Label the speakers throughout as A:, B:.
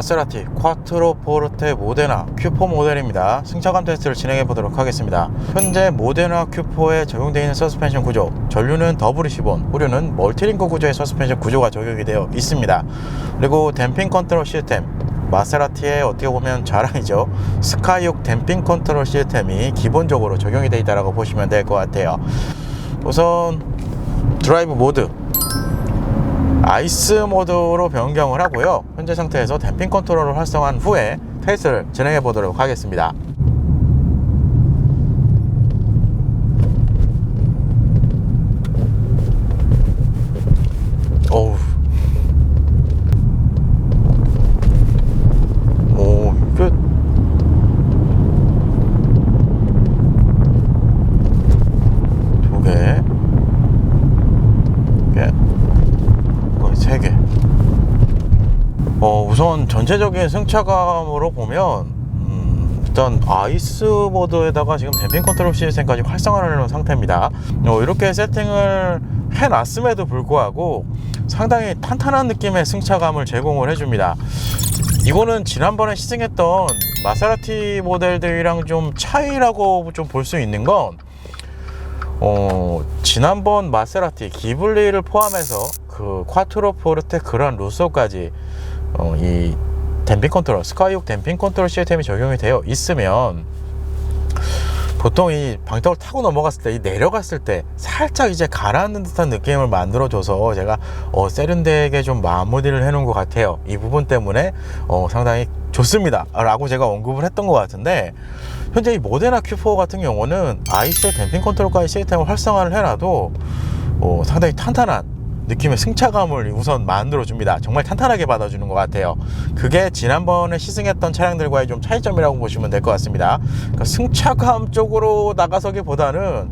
A: 마세라티 콰트로 포르테 모데나 Q4 모델입니다. 승차감 테스트를 진행해 보도록 하겠습니다. 현재 모데나 Q4에 적용되어 있는 서스펜션 구조, 전류는 더블25, 후륜은 멀티링크 구조의 서스펜션 구조가 적용이 되어 있습니다. 그리고 댐핑 컨트롤 시스템, 마세라티의 어떻게 보면 자랑이죠. 스카이옥 댐핑 컨트롤 시스템이 기본적으로 적용이 되어 있다고 보시면 될 것 같아요. 우선 드라이브 모드 아이스 모드로 변경을 하고요. 현재 상태에서 댐핑 컨트롤을 활성화한 후에 테스트를 진행해 보도록 하겠습니다. 어우. 오, 이게 두 개, 개, 거의 세 개. 어, 우선 전체적인 승차감으로 보면 음, 일단 아이스 모드에다가 지금 댐핑 컨트롤 시스템까지 활성화를 해놓은 상태입니다. 어, 이렇게 세팅을 해놨음에도 불구하고 상당히 탄탄한 느낌의 승차감을 제공을 해줍니다. 이거는 지난번에 시승했던 마세라티 모델들이랑 좀 차이라고 좀 볼 수 있는 건 어, 지난번 마세라티 기블리를 포함해서 그 콰트로 포르테 그란 루소까지 어, 이 댐핑 컨트롤 스카이옥 댐핑 컨트롤 시스템이 적용이 되어 있으면 보통 이 방턱을 타고 넘어갔을 때, 이 내려갔을 때 살짝 이제 가라앉는 듯한 느낌을 만들어줘서 제가 어, 세련되게 좀 마무리를 해놓은 것 같아요. 이 부분 때문에 어, 상당히 좋습니다. 라고 제가 언급을 했던 것 같은데 현재 이 모데나 Q4 같은 경우는 아이스의 댐핑 컨트롤까지 시스템을 활성화를 해놔도 어, 상당히 탄탄한 느낌의 승차감을 우선 만들어 줍니다. 정말 탄탄하게 받아주는 것 같아요. 그게 지난번에 시승했던 차량들과의 좀 차이점이라고 보시면 될 것 같습니다. 그러니까 승차감 쪽으로 나가서기보다는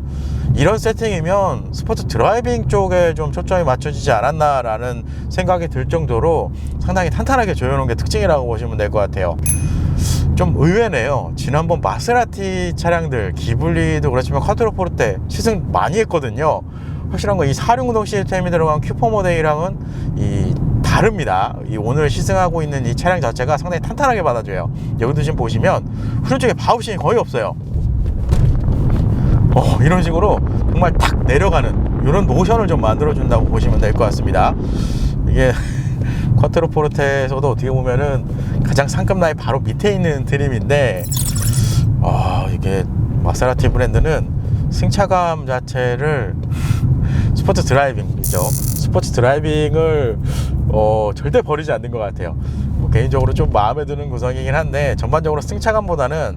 A: 이런 세팅이면 스포츠 드라이빙 쪽에 좀 초점이 맞춰지지 않았나라는 생각이 들 정도로 상당히 탄탄하게 조여놓은 게 특징이라고 보시면 될 것 같아요. 좀 의외네요. 지난번 마세라티 차량들 기블리도 그렇지만 카트로 포르테 시승 많이 했거든요. 확실한 건 이 사륜구동 시스템이 들어간 큐퍼 모델이랑은 이 다릅니다. 이 오늘 시승하고 있는 이 차량 자체가 상당히 탄탄하게 받아줘요. 여기도 지금 보시면 후륜 쪽에 바우싱이 거의 없어요. 어, 이런 식으로 정말 탁 내려가는 이런 노션을 좀 만들어 준다고 보시면 될 것 같습니다. 이게 쿼트로 포르테에서도 어떻게 보면은 가장 상급 라인 바로 밑에 있는 드림인데 아 이게 마세라티 브랜드는 승차감 자체를 스포츠 드라이빙이죠. 스포츠 드라이빙을 어, 절대 버리지 않는 것 같아요. 뭐 개인적으로 좀 마음에 드는 구성이긴 한데 전반적으로 승차감보다는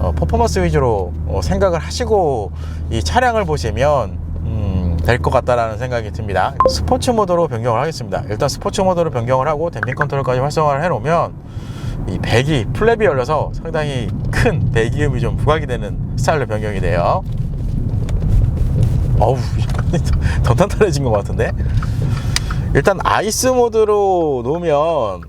A: 어, 퍼포먼스 위주로 어, 생각을 하시고 이 차량을 보시면 음, 될 것 같다라는 생각이 듭니다. 스포츠 모드로 변경을 하겠습니다. 일단 스포츠 모드로 변경을 하고 댐핑 컨트롤까지 활성화를 해놓으면 이 배기 플랩이 열려서 상당히 큰 배기음이 좀 부각이 되는 스타일로 변경이 돼요. 어우 더 탄탄해진 것 같은데? 일단 아이스 모드로 놓으면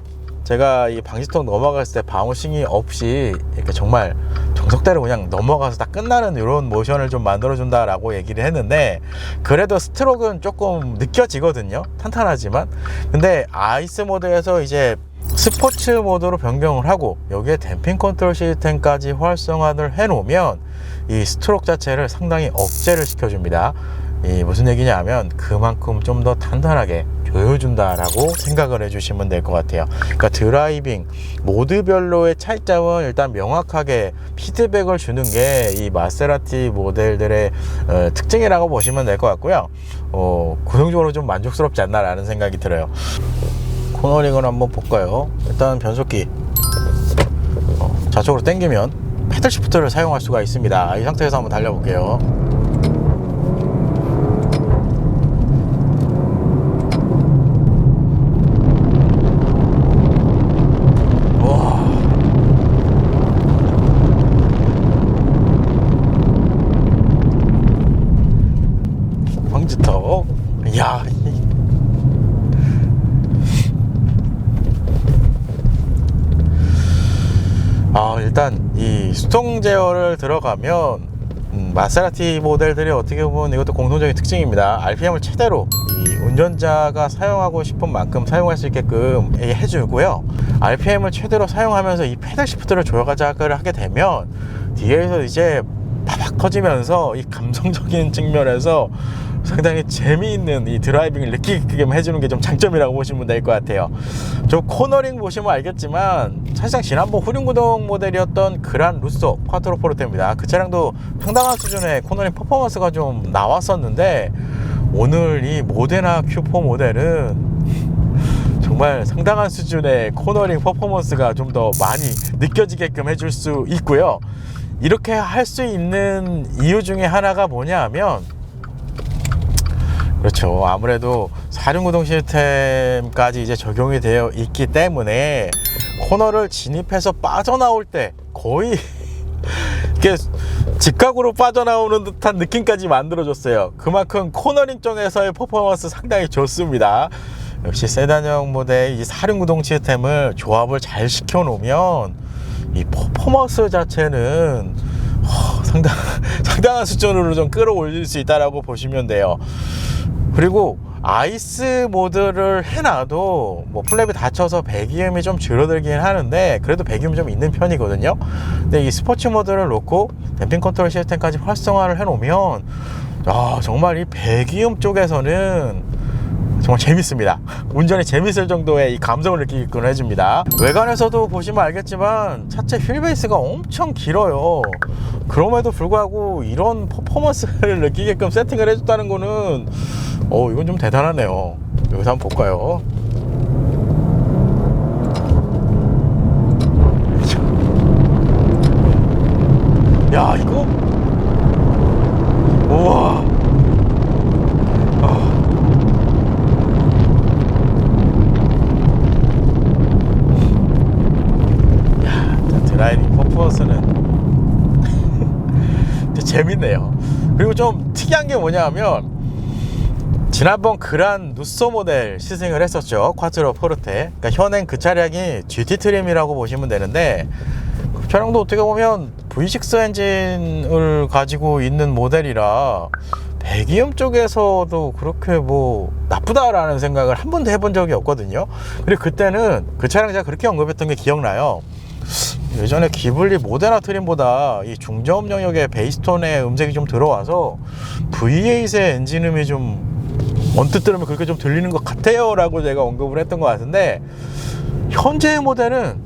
A: 제가 이 방지턱 넘어갔을 때 바운싱이 없이 이렇게 정말 정석대로 그냥 넘어가서 다 끝나는 이런 모션을 좀 만들어 준다라고 얘기를 했는데 그래도 스트로크는 조금 느껴지거든요. 탄탄하지만. 근데 아이스 모드에서 이제 스포츠 모드로 변경을 하고 여기에 댐핑 컨트롤 시스템까지 활성화를 해 놓으면 이 스트로크 자체를 상당히 억제를 시켜줍니다 이 무슨 얘기냐면 그만큼 좀 더 단단하게 조여준다라고 생각을 해주시면 될 것 같아요. 그러니까 드라이빙 모드별로의 차이점은 일단 명확하게 피드백을 주는 게 이 마세라티 모델들의 어, 특징이라고 보시면 될 것 같고요. 어, 고정적으로 좀 만족스럽지 않나라는 생각이 들어요. 코너링을 한번 볼까요? 일단 변속기 어, 좌측으로 당기면 패들 시프트를 사용할 수가 있습니다. 이 상태에서 한번 달려볼게요. 와. 황지턱. 야. 이- 수동 제어를 들어가면 음, 음, 마세라티 모델들이 어떻게 보면 이것도 공통적인 특징입니다. RPM을 최대로 이 운전자가 사용하고 싶은 만큼 사용할 수 있게끔 해주고요. RPM을 최대로 사용하면서 이 페달 시프트를 조작을 하게 되면 뒤에서 이제 바박 터지면서 이 감성적인 측면에서 상당히 재미있는 이 드라이빙을 느끼게끔 해주는 게 좀 장점이라고 보시면 될 것 같아요. 저 코너링 보시면 알겠지만 사실상 지난번 후륜구동 모델이었던 그란 루소 콰트로 포르테입니다. 그 차량도 상당한 수준의 코너링 퍼포먼스가 좀 나왔었는데 오늘 이 모데나 Q4 모델은 정말 상당한 수준의 코너링 퍼포먼스가 좀 더 많이 느껴지게끔 해줄 수 있고요. 이렇게 할 수 있는 이유 중에 하나가 뭐냐 하면 그렇죠. 아무래도 사륜구동 시스템까지 이제 적용이 되어 있기 때문에 코너를 진입해서 빠져나올 때 거의 이게 직각으로 빠져나오는 듯한 느낌까지 만들어줬어요. 그만큼 코너링 쪽에서의 퍼포먼스 상당히 좋습니다. 역시 세단형 모델 이 사륜구동 시스템을 조합을 잘 시켜 놓으면 이 퍼포먼스 자체는 허, 상당, 상당한 수준으로 좀 끌어올릴 수 있다라고 보시면 돼요. 그리고 아이스 모드를 해놔도 뭐 플랩이 닫혀서 배기음이 좀 줄어들긴 하는데 그래도 배기음이 좀 있는 편이거든요. 근데 이 스포츠 모드를 놓고 댐핑 컨트롤 시스템까지 활성화를 해놓으면 아 정말 이 배기음 쪽에서는 정말 재밌습니다. 운전이 재밌을 정도의 이 감성을 느끼게끔 해줍니다. 외관에서도 보시면 알겠지만 차체 휠베이스가 엄청 길어요. 그럼에도 불구하고 이런 퍼포먼스를 느끼게끔 세팅을 해줬다는 거는 어 이건 좀 대단하네요. 여기서 한번 볼까요? 야 이거 우와 아. 야, 드라이빙 퍼포먼스는 진짜 재밌네요. 그리고 좀 특이한 게 뭐냐 하면 지난번 그란 누소 모델 시승을 했었죠. 콰트로 포르테. 그러니까 현행 그 차량이 GT 트림이라고 보시면 되는데 그 차량도 어떻게 보면 V6 엔진을 가지고 있는 모델이라 배기음 쪽에서도 그렇게 뭐 나쁘다라는 생각을 한 번도 해본 적이 없거든요. 그리고 그때는 그 차량 제가 그렇게 언급했던 게 기억나요. 예전에 기블리 모데나 트림보다 이 중저음 영역의 베이스톤의 음색이 좀 들어와서 V8의 엔진 음이 좀 언뜻 들으면 그렇게 좀 들리는 것 같아요 라고 제가 언급을 했던 것 같은데 현재의 모델은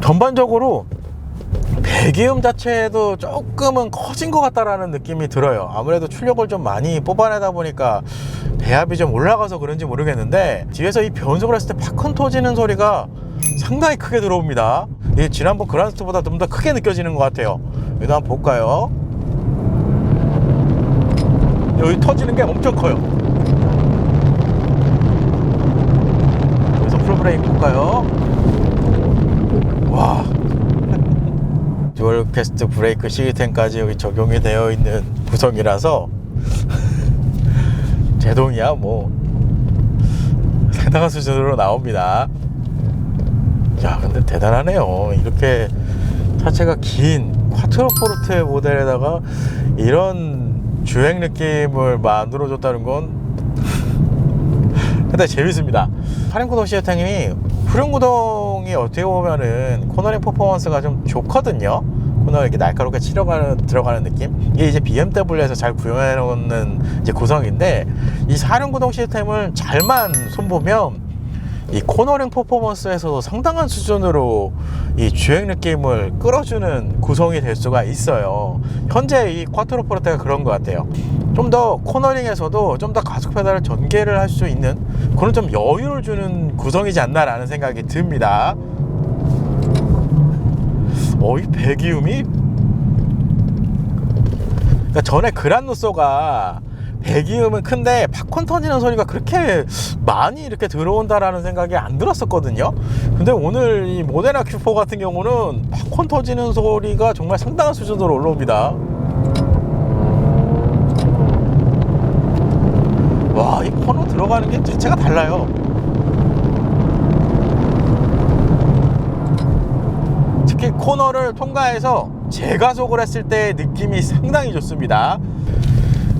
A: 전반적으로 배기음 자체도 조금은 커진 것 같다라는 느낌이 들어요. 아무래도 출력을 좀 많이 뽑아내다 보니까 배합이 좀 올라가서 그런지 모르겠는데 뒤에서 이 변속을 했을 때 팍큰 터지는 소리가 상당히 크게 들어옵니다. 이 지난번 그란스트보다 좀 더 크게 느껴지는 것 같아요. 여기도 한번 볼까요? 여기 터지는 게 엄청 커요. 여기서 풀브레이크 볼까요? 듀얼 캐스트 브레이크 시스템까지 여기 적용이 되어 있는 구성이라서 제동이야 뭐 상당한 수준으로 나옵니다. 야 근데 대단하네요. 이렇게 차체가 긴 콰트로 포르테 모델에다가 이런 주행 느낌을 만들어 줬다는 건 근데 재밌습니다. 사륜구동 시스템이 후륜구동이 어떻게 보면은 코너링 퍼포먼스가 좀 좋거든요. 코너 이렇게 날카롭게 치러가는 들어가는 느낌. 이게 이제 BMW에서 잘 구현해 놓는 이제 구성인데 이 사륜 구동 시스템을 잘만 손보면 이 코너링 퍼포먼스에서도 상당한 수준으로 이 주행 느낌을 끌어주는 구성이 될 수가 있어요. 현재 이 쿼트로 포르테가 그런 것 같아요. 좀 더 코너링에서도 좀 더 가속 페달을 전개를 할 수 있는 그런 좀 여유를 주는 구성이지 않나라는 생각이 듭니다. 어, 이 배기음이 그러니까 전에 그란누소가 배기음은 큰데 팝콘 터지는 소리가 그렇게 많이 이렇게 들어온다라는 생각이 안 들었었거든요. 근데 오늘 이 모데나 Q4 같은 경우는 팝콘 터지는 소리가 정말 상당한 수준으로 올라옵니다. 와, 이 코너 들어가는 게 자체가 달라요. 특히 코너를 통과해서 재가속을 했을 때 느낌이 상당히 좋습니다.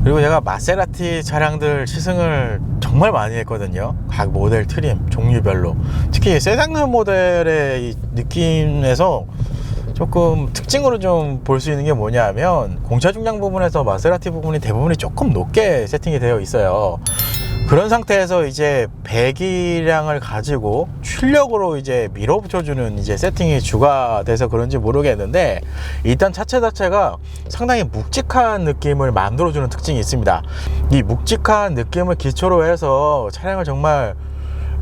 A: 그리고 제가 마세라티 차량들 시승을 정말 많이 했거든요. 각 모델 트림 종류별로. 특히 세단급 모델의 이 느낌에서 조금 특징으로 좀 볼 수 있는 게 뭐냐면 공차 중량 부분에서 마세라티 부분이 대부분이 조금 높게 세팅이 되어 있어요. 그런 상태에서 이제 배기량을 가지고 출력으로 이제 밀어붙여주는 이제 세팅이 주가 돼서 그런지 모르겠는데 일단 차체 자체가 상당히 묵직한 느낌을 만들어주는 특징이 있습니다. 이 묵직한 느낌을 기초로 해서 차량을 정말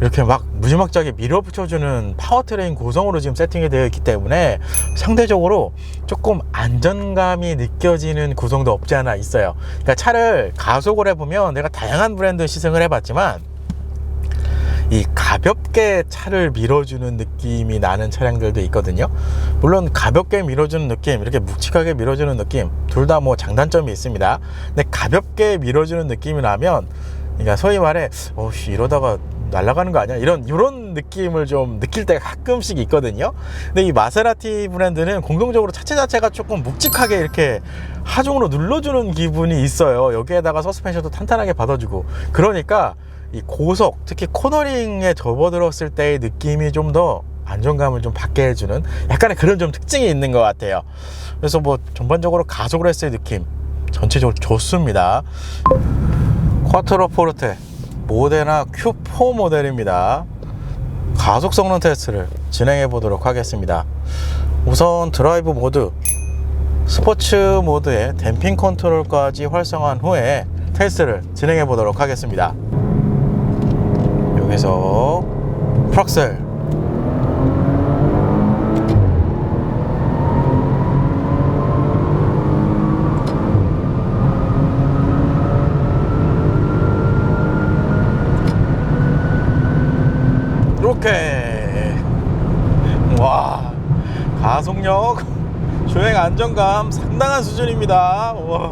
A: 이렇게 막 무지막지하게 밀어붙여주는 파워트레인 구성으로 지금 세팅이 되어 있기 때문에 상대적으로 조금 안전감이 느껴지는 구성도 없지 않아 있어요. 그러니까 차를 가속을 해보면 내가 다양한 브랜드 시승을 해봤지만 이 가볍게 차를 밀어주는 느낌이 나는 차량들도 있거든요. 물론 가볍게 밀어주는 느낌, 이렇게 묵직하게 밀어주는 느낌, 둘 다 뭐 장단점이 있습니다. 근데 가볍게 밀어주는 느낌이 나면, 그러니까 소위 말해, 어씨 이러다가 날아가는 거 아니야? 이런 이런 느낌을 좀 느낄 때가 가끔씩 있거든요. 근데 이 마세라티 브랜드는 공동적으로 차체 자체가 조금 묵직하게 이렇게 하중으로 눌러주는 기분이 있어요. 여기에다가 서스펜션도 탄탄하게 받아주고 그러니까 이 고속 특히 코너링에 접어들었을 때의 느낌이 좀 더 안정감을 좀 받게 해주는 약간의 그런 좀 특징이 있는 것 같아요. 그래서 뭐 전반적으로 가속을 했을 때 느낌 전체적으로 좋습니다. 쿼트로 포르테 모데나 Q4 모델입니다. 가속 성능 테스트를 진행해 보도록 하겠습니다. 우선 드라이브 모드, 스포츠 모드의 댐핑 컨트롤까지 활성화한 후에 테스트를 진행해 보도록 하겠습니다. 여기서 프락셀 이렇게 와 가속력 주행 안정감 상당한 수준입니다. 와.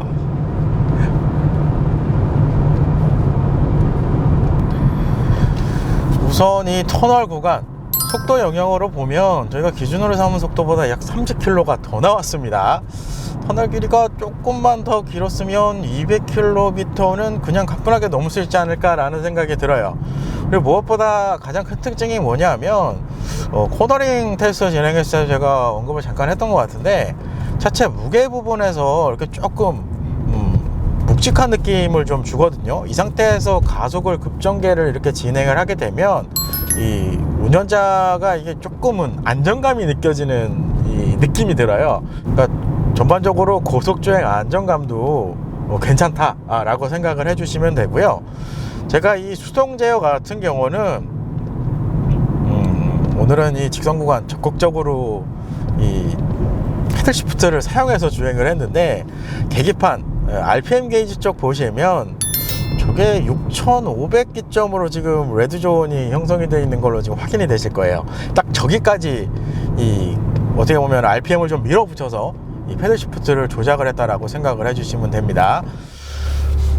A: 우선 이 터널 구간 속도 영역으로 보면 저희가 기준으로 삼은 속도보다 약 30km가 더 나왔습니다. 터널 길이가 조금만 더 길었으면 200km는 그냥 가뿐하게 넘을 수 있지 않을까 라는 생각이 들어요. 그리고 무엇보다 가장 큰 특징이 뭐냐면 어, 코너링 테스트 진행했을 때 제가 언급을 잠깐 했던 것 같은데 차체 무게 부분에서 이렇게 조금 음, 묵직한 느낌을 좀 주거든요 이 상태에서 가속을 급전개를 이렇게 진행을 하게 되면 이 운전자가 이게 조금은 안정감이 느껴지는 이 느낌이 들어요 그러니까 전반적으로 고속주행 안정감도 어, 괜찮다라고 생각을 해주시면 되고요. 제가 이 수동 제어 같은 경우는 음, 오늘은 이 직선 구간 적극적으로 이 패들 시프트를 사용해서 주행을 했는데 계기판 RPM 게이지 쪽 보시면 저게 6,500기점으로 지금 레드존이 형성이 되어 있는 걸로 지금 확인이 되실 거예요. 딱 저기까지 이 어떻게 보면 RPM을 좀 밀어붙여서 이 패들 시프트를 조작을 했다라고 생각을 해주시면 됩니다.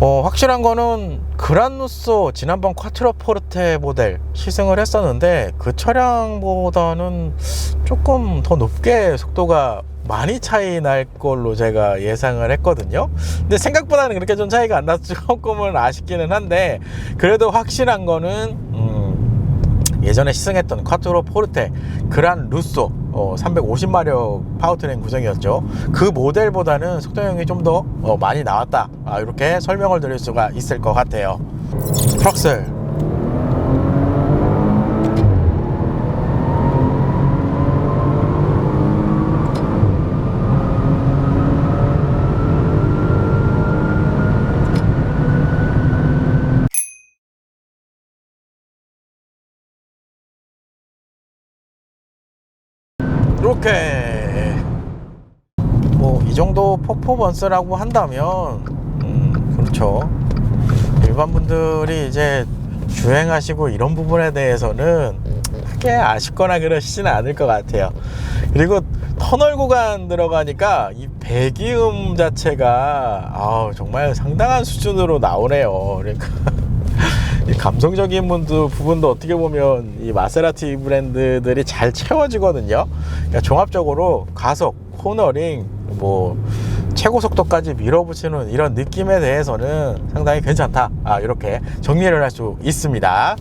A: 어, 확실한 거는 그란누소 지난번 쿼트로 포르테 모델 시승을 했었는데 그 차량보다는 조금 더 높게 속도가 많이 차이 날 걸로 제가 예상을 했거든요. 근데 생각보다는 그렇게 좀 차이가 안 나서 조금은 아쉽기는 한데 그래도 확실한 거는 음, 예전에 시승했던 쿼트로 포르테 그란 루소 어, 350마력 파워트레인 구성이었죠. 그 모델보다는 속도형이 좀더 어, 많이 나왔다. 아, 이렇게 설명을 드릴 수가 있을 것 같아요. 프락셀 이렇게 뭐 이 정도 퍼포먼스라고 한다면 음, 그렇죠. 일반 분들이 이제 주행하시고 이런 부분에 대해서는 크게 아쉽거나 그러시지는 않을 것 같아요. 그리고 터널 구간 들어가니까 이 배기음 자체가 아 정말 상당한 수준으로 나오네요. 그러니까 이 감성적인 분도 부분도 어떻게 보면 이 마세라티 브랜드들이 잘 채워지거든요. 그러니까 종합적으로 가속, 토너링 뭐 최고 속도까지 밀어붙이는 이런 느낌에 대해서는 상당히 괜찮다 아, 이렇게 정리를 할 수 있습니다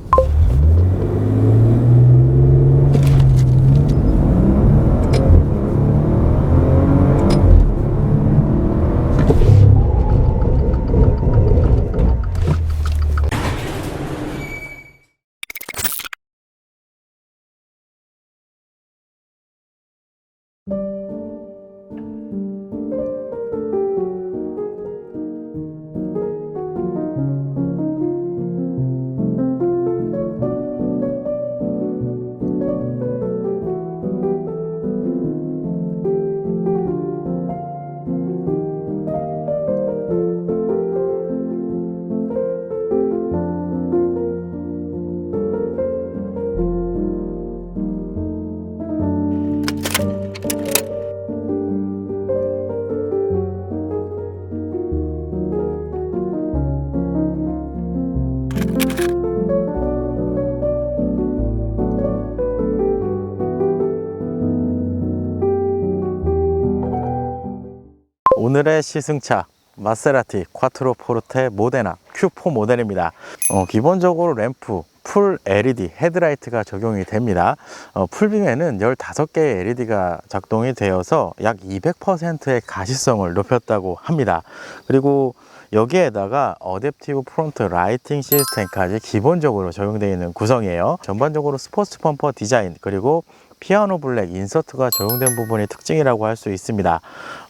A: 오늘의 시승차 마세라티 콰트로 포르테 모데나 Q4 모델입니다. 어, 기본적으로 램프 풀 LED 헤드라이트가 적용이 됩니다. 어, 풀빔에는 15개의 LED가 작동이 되어서 약 200%의 가시성을 높였다고 합니다. 그리고 여기에다가 어댑티브 프론트 라이팅 시스템까지 기본적으로 적용되어 있는 구성이에요. 전반적으로 스포츠 펌퍼 디자인 그리고 피아노 블랙 인서트가 적용된 부분이 특징이라고 할 수 있습니다.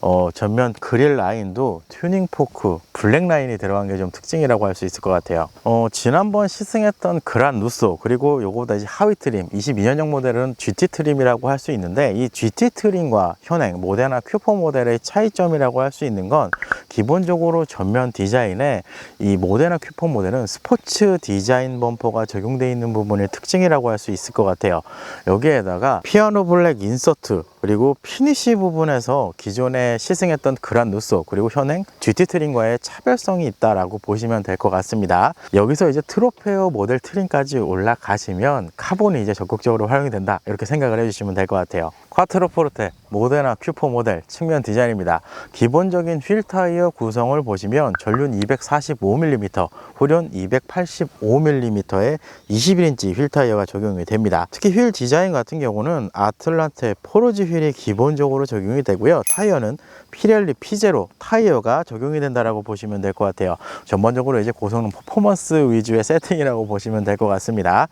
A: 어, 전면 그릴 라인도 튜닝 포크 블랙 라인이 들어간 게 좀 특징이라고 할 수 있을 것 같아요. 어, 지난번 시승했던 그란 누소 그리고 요거보다 이제 하위 트림 22년형 모델은 GT 트림이라고 할 수 있는데 이 GT 트림과 현행 모데나 Q4 모델의 차이점이라고 할 수 있는 건 기본적으로 전면 디자인에 이 모데나 Q4 모델은 스포츠 디자인 범퍼가 적용되어 있는 부분이 특징이라고 할 수 있을 것 같아요. 여기에다가 피아노 블랙 인서트 그리고 피니시 부분에서 기존에 시승했던 그란 누소 그리고 현행 GT 트림과의 차별성이 있다라고 보시면 될 것 같습니다. 여기서 이제 트로페어 모델 트림까지 올라가시면 카본이 이제 적극적으로 활용이 된다 이렇게 생각을 해주시면 될 것 같아요. 콰트로 포르테 모데나 Q4 모델 측면 디자인입니다. 기본적인 휠 타이어 구성을 보시면 전륜 245mm, 후륜 285mm의 21인치 휠 타이어가 적용이 됩니다. 특히 휠 디자인 같은 경우는 아틀란테 포르지 휠이 기본적으로 적용이 되고요. 타이어는 피렐리 피제로 타이어가 적용이 된다라고 보시면 될 것 같아요. 전반적으로 이제 고성능 퍼포먼스 위주의 세팅이라고 보시면 될 것 같습니다.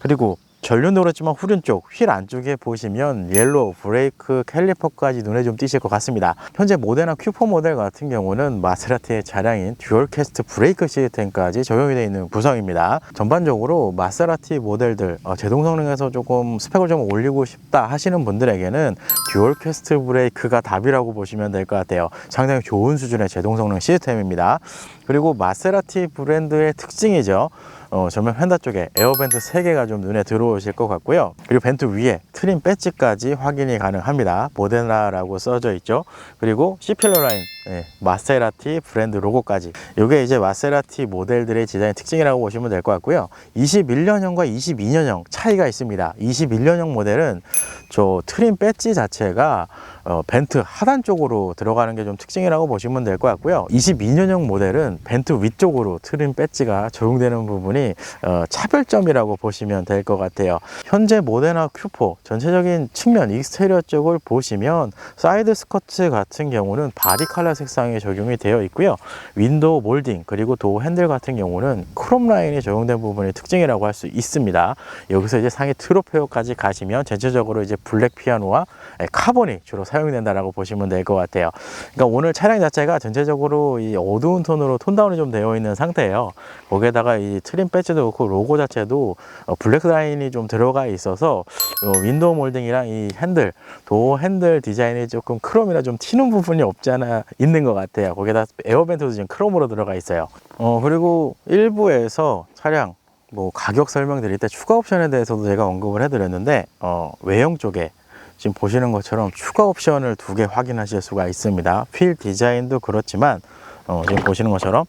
A: 그리고 전륜도 그렇지만 후륜 쪽, 휠 안쪽에 보시면 옐로우, 브레이크, 캘리퍼까지 눈에 좀 띄실 것 같습니다. 현재 모데나 Q4 모델 같은 경우는 마세라티의 차량인 듀얼 캐스트 브레이크 시스템까지 적용이 되어 있는 구성입니다. 전반적으로 마세라티 모델들 어, 제동 성능에서 조금 스펙을 좀 올리고 싶다 하시는 분들에게는 듀얼 캐스트 브레이크가 답이라고 보시면 될 것 같아요. 상당히 좋은 수준의 제동 성능 시스템입니다. 그리고 마세라티 브랜드의 특징이죠. 어, 전면 휀다 쪽에 에어벤트 3개가 좀 눈에 들어오실 것 같고요. 그리고 벤트 위에 트림 배지까지 확인이 가능합니다. 모데나라고 써져 있죠. 그리고 C필러 라인, 예, 마세라티 브랜드 로고까지. 이게 이제 마세라티 모델들의 디자인 특징이라고 보시면 될 것 같고요. 21년형과 22년형 차이가 있습니다. 21년형 모델은 저 트림 배지 자체가 어, 벤트 하단 쪽으로 들어가는 게 좀 특징이라고 보시면 될 것 같고요. 22년형 모델은 벤트 위쪽으로 트림 배지가 적용되는 부분이 어, 차별점이라고 보시면 될 것 같아요. 현재 모데나 Q4 전체적인 측면 익스테리어 쪽을 보시면 사이드 스커트 같은 경우는 바디 컬러 색상이 적용이 되어 있고요. 윈도우 몰딩 그리고 도어 핸들 같은 경우는 크롬 라인이 적용된 부분이 특징이라고 할 수 있습니다. 여기서 이제 상위 트로페어까지 가시면 전체적으로 이제 블랙 피아노와 카본이 주로 사용 된다라고 보시면 될 것 같아요. 그러니까 오늘 차량 자체가 전체적으로 이 어두운 톤으로 톤다운이 좀 되어 있는 상태예요. 거기에다가 이 트림 배지도 그렇고 로고 자체도 어, 블랙 라인이 좀 들어가 있어서 어, 윈도우 몰딩이랑 이 핸들, 도어 핸들 디자인이 조금 크롬이라 좀 튀는 부분이 없지 않아 있는 것 같아요. 거기다 에어벤트도 지금 크롬으로 들어가 있어요. 어, 그리고 일부에서 차량 뭐 가격 설명드릴 때 추가 옵션에 대해서도 제가 언급을 해드렸는데 어, 외형 쪽에 지금 보시는 것처럼 추가 옵션을 두 개 확인하실 수가 있습니다. 휠 디자인도 그렇지만 어, 지금 보시는 것처럼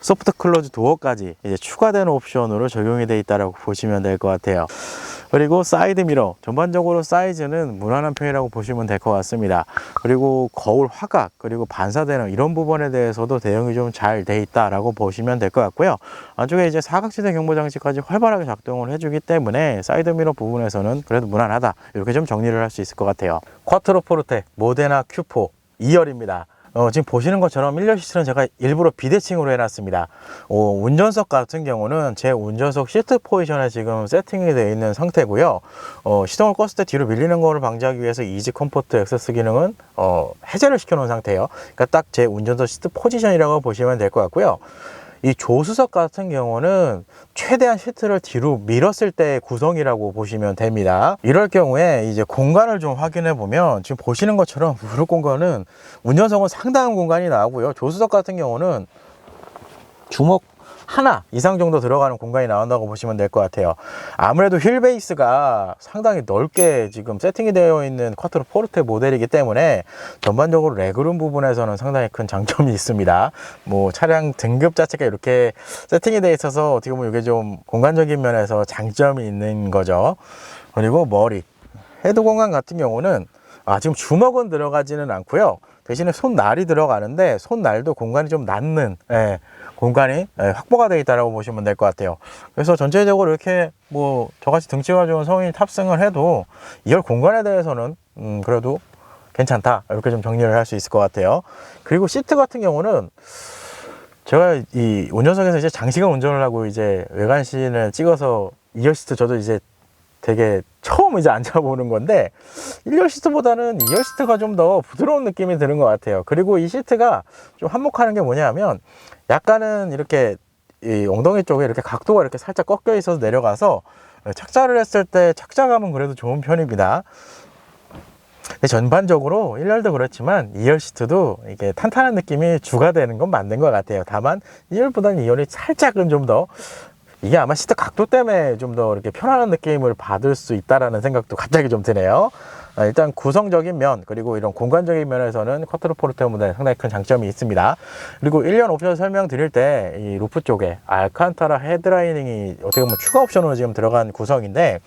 A: 소프트 클로즈 도어까지 이제 추가된 옵션으로 적용이 되어 있다고 보시면 될 것 같아요. 그리고 사이드 미러 전반적으로 사이즈는 무난한 편이라고 보시면 될 것 같습니다. 그리고 거울 화각 그리고 반사되는 이런 부분에 대해서도 대응이 좀 잘 돼 있다라고 보시면 될 것 같고요. 안쪽에 이제 사각지대 경보 장치까지 활발하게 작동을 해주기 때문에 사이드 미러 부분에서는 그래도 무난하다 이렇게 좀 정리를 할 수 있을 것 같아요. 쿼트로 포르테 모데나 큐포 2열입니다. 어, 지금 보시는 것처럼 1열 시트는 제가 일부러 비대칭으로 해놨습니다. 어, 운전석 같은 경우는 제 운전석 시트 포지션에 지금 세팅이 되어 있는 상태고요. 어, 시동을 껐을 때 뒤로 밀리는 거를 방지하기 위해서 이지 컴포트 액세스 기능은 어, 해제를 시켜놓은 상태예요. 그러니까 딱 제 운전석 시트 포지션이라고 보시면 될 것 같고요. 이 조수석 같은 경우는 최대한 시트를 뒤로 밀었을 때 구성이라고 보시면 됩니다. 이럴 경우에 이제 공간을 좀 확인해 보면 지금 보시는 것처럼 무릎 공간은 운전석은 상당한 공간이 나오고요. 조수석 같은 경우는 주먹 하나 이상 정도 들어가는 공간이 나온다고 보시면 될 것 같아요. 아무래도 휠 베이스가 상당히 넓게 지금 세팅이 되어 있는 쿼트로 포르테 모델이기 때문에 전반적으로 레그룸 부분에서는 상당히 큰 장점이 있습니다. 뭐 차량 등급 자체가 이렇게 세팅이 되어 있어서 어떻게 보면 이게 좀 공간적인 면에서 장점이 있는 거죠. 그리고 머리 헤드 공간 같은 경우는 아, 지금 주먹은 들어가지는 않고요. 대신에 손날이 들어가는데 손날도 공간이 좀 낮는 예, 공간이 예, 확보가 되어 있다고 보시면 될 것 같아요. 그래서 전체적으로 이렇게 뭐 저같이 등치가 좋은 성인이 탑승을 해도 2열 공간에 대해서는 음, 그래도 괜찮다 이렇게 좀 정리를 할 수 있을 것 같아요. 그리고 시트 같은 경우는 제가 이 운전석에서 이제 장시간 운전을 하고 이제 외관신을 찍어서 2열 시트 저도 이제 되게 처음 이제 앉아보는 건데 1열 시트보다는 2열 시트가 좀 더 부드러운 느낌이 드는 것 같아요. 그리고 이 시트가 좀 한몫하는 게 뭐냐면 약간은 이렇게 이 엉덩이 쪽에 이렇게 각도가 이렇게 살짝 꺾여 있어서 내려가서 착자를 했을 때 착자감은 그래도 좋은 편입니다. 근데 전반적으로 1열도 그렇지만 2열 시트도 이게 탄탄한 느낌이 주가 되는 건 맞는 것 같아요. 다만 2열보다는 2열이 살짝은 좀 더 이게 아마 시트 각도 때문에 좀 더 이렇게 편안한 느낌을 받을 수 있다라는 생각도 갑자기 좀 드네요. 아, 일단 구성적인 면 그리고 이런 공간적인 면에서는 쿼트로 포르테 모델 상당히 큰 장점이 있습니다. 그리고 1년 옵션 설명 드릴 때 이 루프 쪽에 알칸타라 헤드라이닝이 어떻게 보면 추가 옵션으로 지금 들어간 구성인데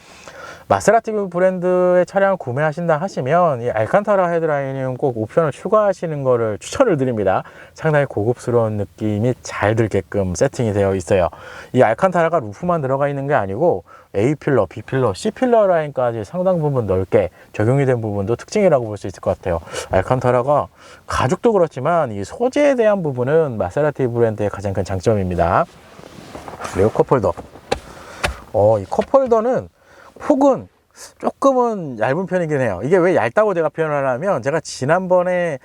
A: 마세라티 브랜드의 차량을 구매하신다 하시면 이 알칸타라 헤드라인은 꼭 옵션을 추가하시는 거를 추천을 드립니다. 상당히 고급스러운 느낌이 잘 들게끔 세팅이 되어 있어요. 이 알칸타라가 루프만 들어가 있는 게 아니고 A 필러, B 필러, C 필러 라인까지 상당 부분 넓게 적용이 된 부분도 특징이라고 볼 수 있을 것 같아요. 알칸타라가 가죽도 그렇지만 이 소재에 대한 부분은 마세라티 브랜드의 가장 큰 장점입니다. 그리고 컵홀더. 어, 이 컵홀더는 폭은 조금은 얇은 편이긴 해요. 이게 왜 얇다고 제가 표현을 하냐면 제가 지난번에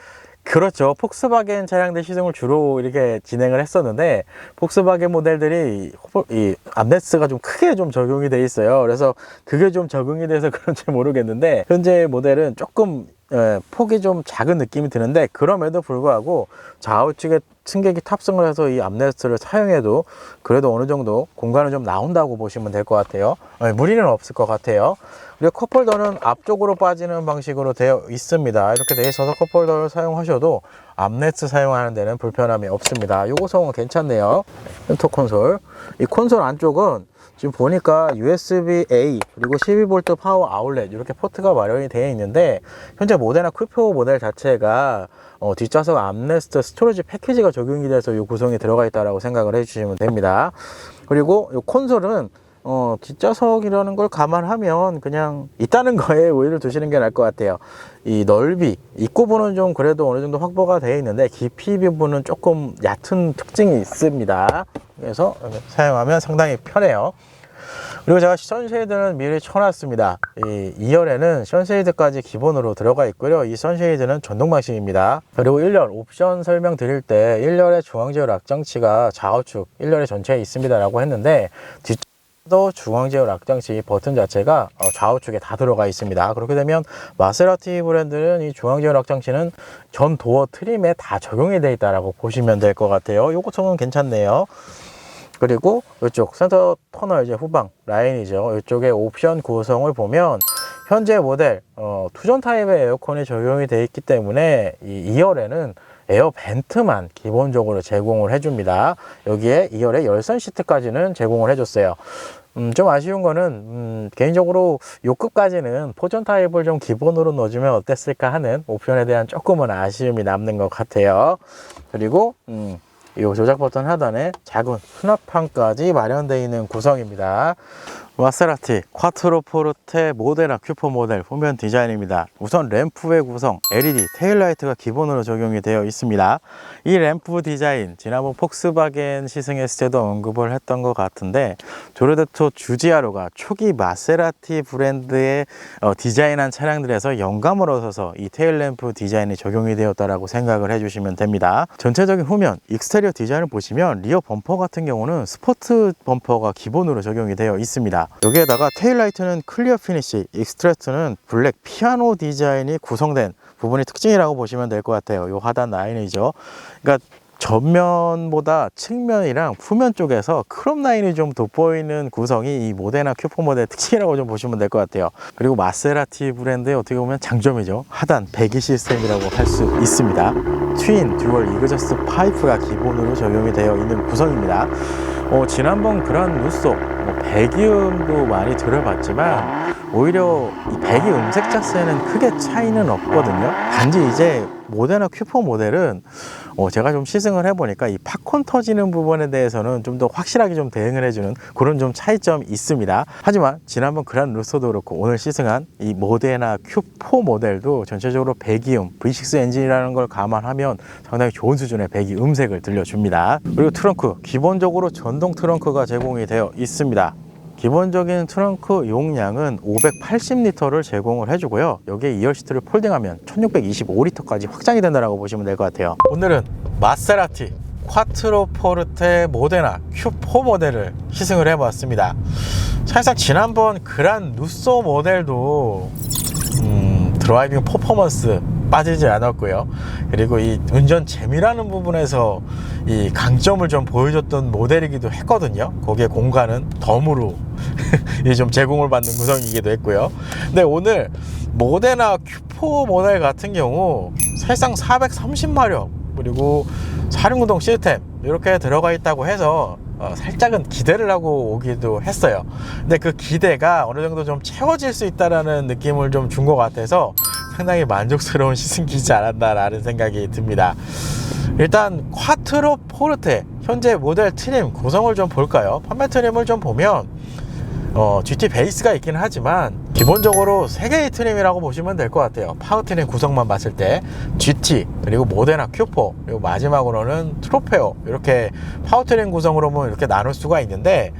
A: 그렇죠. 폭스바겐 차량들 시승을 주로 이렇게 진행을 했었는데 폭스바겐 모델들이 이 암레스가 좀 크게 좀 적용이 돼 있어요. 그래서 그게 좀 적응이 돼서 그런지 모르겠는데 현재 모델은 조금 예, 폭이 좀 작은 느낌이 드는데 그럼에도 불구하고 좌우측에 승객이 탑승을 해서 이 암레스트를 사용해도 그래도 어느 정도 공간은 좀 나온다고 보시면 될 것 같아요. 예, 무리는 없을 것 같아요. 그리고 컵홀더는 앞쪽으로 빠지는 방식으로 되어 있습니다. 이렇게 돼 있어서 컵홀더를 사용하셔도 암레스 사용하는 데는 불편함이 없습니다. 요 구성은 괜찮네요. 센터 콘솔. 이 콘솔 안쪽은 지금 보니까 USB-A 그리고 12V 파워 아울렛 이렇게 포트가 마련이 되어 있는데 현재 모델나 쿠표 모델 자체가 어, 뒷좌석 암레스트 스토리지 패키지가 적용이 돼서 이 구성이 들어가 있다고 생각을 해주시면 됩니다. 그리고 이 콘솔은 어, 뒷좌석이라는 걸 감안하면 그냥 있다는 거에 오히려 두시는 게 나을 것 같아요. 이 넓이, 입구부는 좀 그래도 어느 정도 확보가 되어 있는데 깊이 부분은 조금 얕은 특징이 있습니다. 그래서 사용하면 상당히 편해요. 그리고 제가 선쉐이드는 미리 쳐놨습니다. 이 2열에는 선쉐이드까지 기본으로 들어가 있고요. 이 선쉐이드는 전동 방식입니다. 그리고 1열 옵션 설명 드릴 때 1열의 중앙제어 락장치가 좌우측 1열에 전체에 있습니다라고 했는데 뒷 도 중앙제어 락장치 버튼 자체가 어, 좌우측에 다 들어가 있습니다. 그렇게 되면 마세라티 브랜드는 이 중앙제어 락장치는 전 도어 트림에 다 적용이 되어 있다고 보시면 될 것 같아요. 요거통은 괜찮네요. 그리고 이쪽 센터 터널 이제 후방 라인이죠. 이쪽에 옵션 구성을 보면 현재 모델 어, 투전 타입의 에어컨이 적용이 되어 있기 때문에 이 2열에는 에어 벤트만 기본적으로 제공을 해줍니다. 여기에 2열에 열선 시트까지는 제공을 해줬어요. 음, 좀 아쉬운 거는 음, 개인적으로 요급까지는 포전 타입을 좀 기본으로 넣어주면 어땠을까 하는 옵션에 대한 조금은 아쉬움이 남는 것 같아요. 그리고 음, 이 조작 버튼 하단에 작은 수납판까지 마련되어 있는 구성입니다. 마세라티 콰트로 포르테 모데나 큐퍼 모델 후면 디자인입니다. 우선 램프의 구성 LED 테일라이트가 기본으로 적용이 되어 있습니다. 이 램프 디자인 지난번 폭스바겐 시승했을 때도 언급을 했던 것 같은데 조르데토 주지아로가 초기 마세라티 브랜드의 어, 디자인한 차량들에서 영감을 얻어서 이 테일 램프 디자인이 적용이 되었다라고 생각을 해주시면 됩니다. 전체적인 후면 익스테리어 디자인을 보시면 리어 범퍼 같은 경우는 스포트 범퍼가 기본으로 적용이 되어 있습니다. 여기에다가 테일라이트는 클리어 피니시, 익스트레트는 블랙 피아노 디자인이 구성된 부분이 특징이라고 보시면 될 것 같아요. 이 하단 라인이죠. 그러니까 전면보다 측면이랑 후면 쪽에서 크롬 라인이 좀 돋보이는 구성이 이 모데나 큐포 모델의 특징이라고 좀 보시면 될 것 같아요. 그리고 마세라티 브랜드의 어떻게 보면 장점이죠. 하단 배기 시스템이라고 할 수 있습니다. 트윈 듀얼 이그저스트 파이프가 기본으로 적용이 되어 있는 구성입니다. 어, 지난번 그란 누소 뭐 배기음도 많이 들어봤지만 오히려 이 배기 음색 자체는 크게 차이는 없거든요. 단지 이제 모데나 큐퍼 모델은 어, 제가 좀 시승을 해보니까 이 팝콘 터지는 부분에 대해서는 좀 더 확실하게 좀 대응을 해주는 그런 좀 차이점이 있습니다. 하지만 지난번 그란 루소도 그렇고 오늘 시승한 이 모데나 큐4 모델도 전체적으로 배기음 V6 엔진이라는 걸 감안하면 상당히 좋은 수준의 배기 음색을 들려줍니다. 그리고 트렁크 기본적으로 전동 트렁크가 제공이 되어 있습니다. 기본적인 트렁크 용량은 580리터를 제공을 해주고요. 여기에 2열 시트를 폴딩하면 1625리터까지 확장이 된다고 보시면 될 것 같아요. 오늘은 마세라티 콰트로 포르테 모데나 Q4 모델을 시승을 해봤습니다. 사실상 지난번 그란 누소 모델도 음, 드라이빙 퍼포먼스 빠지지 않았고요. 그리고 이 운전 재미라는 부분에서 이 강점을 좀 보여줬던 모델이기도 했거든요. 거기에 공간은 덤으로 좀 제공을 받는 구성이기도 했고요. 근데 오늘 모데나 Q4 모델 같은 경우 사실상 430마력 그리고 사륜구동 시스템 이렇게 들어가 있다고 해서 어, 살짝은 기대를 하고 오기도 했어요. 근데 그 기대가 어느 정도 좀 채워질 수 있다라는 느낌을 좀 준 것 같아서 상당히 만족스러운 시승기지 않았나라는 생각이 듭니다. 일단 콰트로 포르테 현재 모델 트림 구성을 좀 볼까요? 판매 트림을 좀 보면 어, GT 베이스가 있기는 하지만 기본적으로 세 개의 트림이라고 보시면 될 것 같아요. 파워 트림 구성만 봤을 때 GT 그리고 모데나 Q4 그리고 마지막으로는 트로페오 이렇게 파워 트림 구성으로 보면 이렇게 나눌 수가 있는데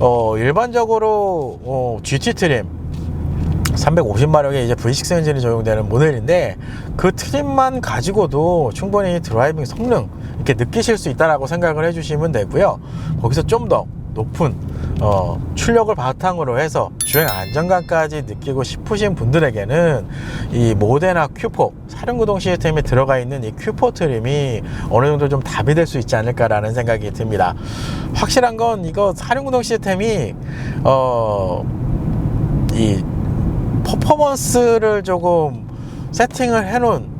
A: 어, 일반적으로 어, GT 트림 350마력의 이제 V6 엔진이 적용되는 모델인데 그 트림만 가지고도 충분히 드라이빙 성능 이렇게 느끼실 수 있다라고 생각을 해주시면 되고요. 거기서 좀 더 높은 어, 출력을 바탕으로 해서 주행 안정감까지 느끼고 싶으신 분들에게는 이 모데나 Q4 사륜구동 시스템에 들어가 있는 이 Q4 트림이 어느 정도 좀 답이 될 수 있지 않을까라는 생각이 듭니다. 확실한 건 이거 사륜구동 시스템이 어, 이 퍼포먼스를 조금 세팅을 해놓은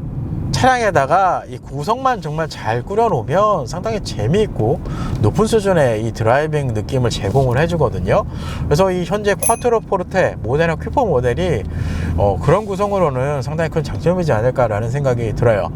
A: 차량에다가 이 구성만 정말 잘 꾸려놓으면 상당히 재미있고 높은 수준의 이 드라이빙 느낌을 제공을 해주거든요. 그래서 이 현재 콰트로 포르테 모델이나 큐퍼 모델이 어, 그런 구성으로는 상당히 큰 장점이지 않을까라는 생각이 들어요.